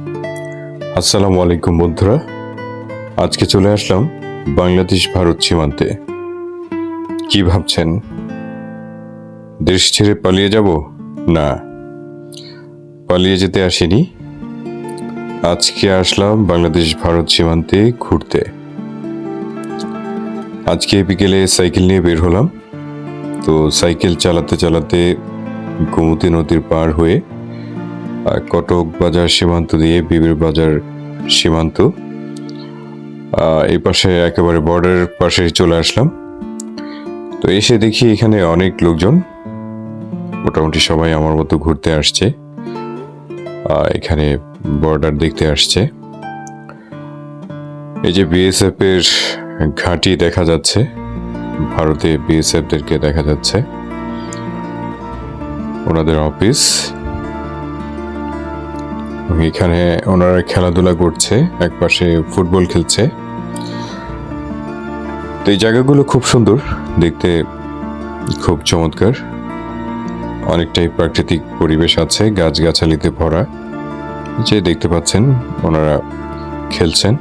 আসসালামু আলাইকুম, বন্ধুরা। আজকে চলে আসলাম বাংলাদেশ ভারত সীমান্তে। কি ভাবছেন? দেশ ছেড়ে পালিয়ে যাব? না, পালিয়ে যেতে আসিনি। আজকে আসলাম বাংলাদেশ ভারত সীমান্তে ঘুরতে। আজকে বিকেলে সাইকেল নিয়ে বের হলাম। তো সাইকেল চালাতে চালাতে গোমতী নদীর পার হয়ে কটক বাজার সীমান্ত দিয়ে বিবির বাজার সীমান্ত। এই পাশে একেবারে বর্ডারের পাশে চলে আসলাম। তো এসে দেখি এখানে অনেক লোকজন মোটামুটি সবাই আমার মতো ঘুরতে আসছে। এখানে বর্ডার দেখতে আসছে। এই যে বিএসএফ এর ঘাঁটি দেখা যাচ্ছে। ভারতে বিএসএফ দেরকে দেখা যাচ্ছে। ওনাদের অফিস এখানে ওনারা খেলাধুলা করছে একপাশে ফুটবল খেলছে। তো এই জায়গাগুলো খুব সুন্দর, দেখতে খুব চমৎকার। অনেকটাই প্রাকৃতিক পরিবেশ আছে, গাছগাছালিতে ভরা। যে দেখতে পাচ্ছেন, ওনারা খেলছেন।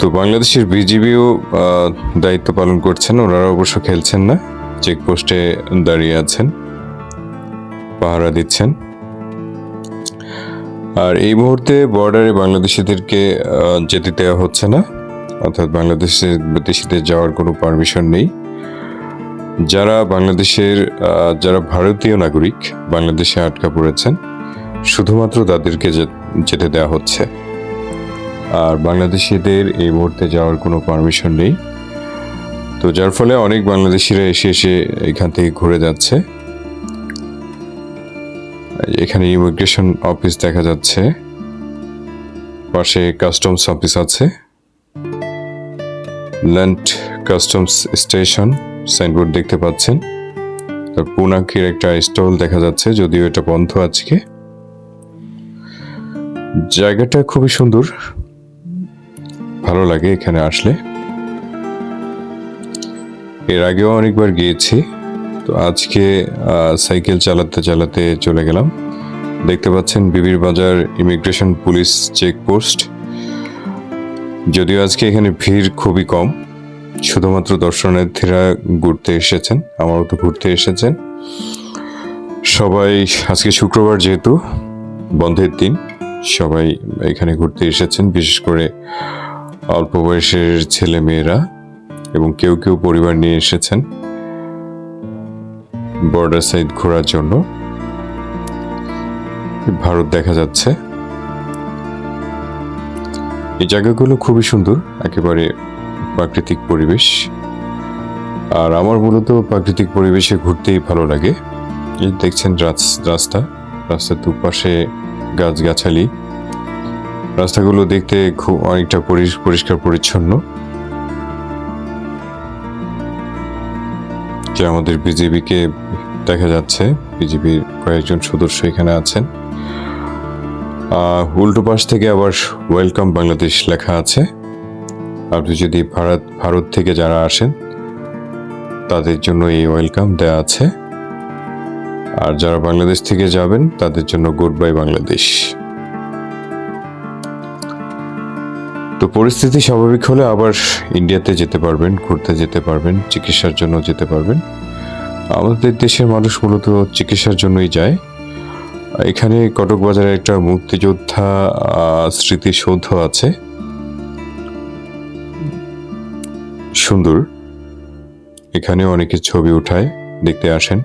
তো বাংলাদেশের বিজিবিও দায়িত্ব পালন করছেন, ওনারা অবশ্য খেলছেন না। চেকপোস্টে দাঁড়িয়ে আছেন, পাহারা দিচ্ছেন। আর এই মুহূর্তে বর্ডারে বাংলাদেশিদেরকে যেতে দেওয়া হচ্ছে না। অর্থাৎ বাংলাদেশের বিদেশিদের যাওয়ার কোনো পারমিশন নেই। যারা বাংলাদেশের যারা ভারতীয় নাগরিক বাংলাদেশে আটকা পড়েছেন, শুধুমাত্র তাদেরকে যেতে দেওয়া হচ্ছে। আর বাংলাদেশিদের এই মুহূর্তে যাওয়ার কোনো পারমিশন নেই। তো যার ফলে অনেক বাংলাদেশিরা এসে এসে এখান থেকে ঘুরে যাচ্ছে। এখানে ইমিগ্রেশন অফিস দেখা যাচ্ছে। পাশে কাস্টমস অফিস আছে। ল্যান্ড কাস্টমস স্টেশন সাইনবোর্ড দেখতে পাচ্ছেন। পুনাকির একটা স্টল দেখা যাচ্ছে, যদিও এটা বন্ধ আজকে। জায়গাটা খুবই সুন্দর। ভালো লাগে এখানে আসলে। এর আগেও অনেকবার গিয়েছি। তো আজকে সাইকেল চালাতে চালাতে চলে গেলাম। দেখতে পাচ্ছেন বিবির বাজার ইমিগ্রেশন পুলিশ চেকপোস্ট। যদিও আজকে এখানে ভিড় খুবই কম, শুধুমাত্র দর্শনার্থীরা ঘুরতে এসেছেন আমারও তো ঘুরতে এসেছেন। সবাই, আজকে শুক্রবার যেহেতু, বন্ধের দিন, সবাই এখানে ঘুরতে এসেছেন, বিশেষ করে অল্প বয়সের ছেলে মেয়েরা এবং কেউ কেউ পরিবার নিয়ে এসেছেন। বর্ডার সাইড ঘোরার জন্য ভারত দেখা যাচ্ছে। এই জায়গাগুলো খুবই সুন্দর, একেবারে প্রাকৃতিক পরিবেশ। আর আমার মূলত প্রাকৃতিক পরিবেশে ঘুরতেই ভালো লাগে। এই দেখছেন রাস- রাস্তা, রাস্তার দুপাশে গাছগাছালি। রাস্তাগুলো দেখতে খুব অনেকটা পরি- পরিষ্কার পরিচ্ছন্ন। যে আমাদের বিজেপিকে দেখা যাচ্ছে। বিজেপির কয়েকজন সদস্য এখানে আছেন। উল্টো পাশ থেকে আবার ওয়েলকাম বাংলাদেশ লেখা আছে। আপনি যদি ভারত ভারত থেকে যারা আসেন, তাদের জন্য এই ওয়েলকাম দেয়া আছে। আর যারা বাংলাদেশ থেকে যাবেন, তাদের জন্য গুড বাই বাংলাদেশ। তো পরিস্থিতি স্বাভাবিক হলে আবার ইন্ডিয়াতে যেতে পারবেন, ঘুরতে যেতে পারবেন, চিকিৎসার জন্য যেতে পারবেন। আমাদের দেশের মানুষ মূলত চিকিৎসার জন্যই যায়। এখানে কটক বাজারে একটা মুক্তিযোদ্ধা স্মৃতিসৌধ আছে। সুন্দর। এখানে অনেকে ছবি উঠায়, দেখতে আসেন।